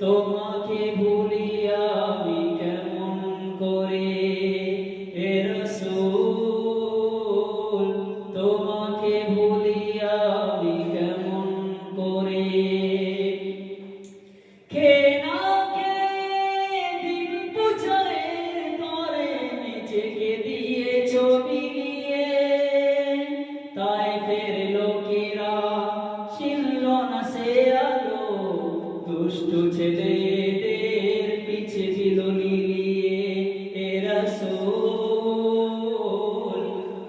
তোমাকে ভুলি আমি কেমন করে? তোমাকে ভুলি আমি কেমন করে? কে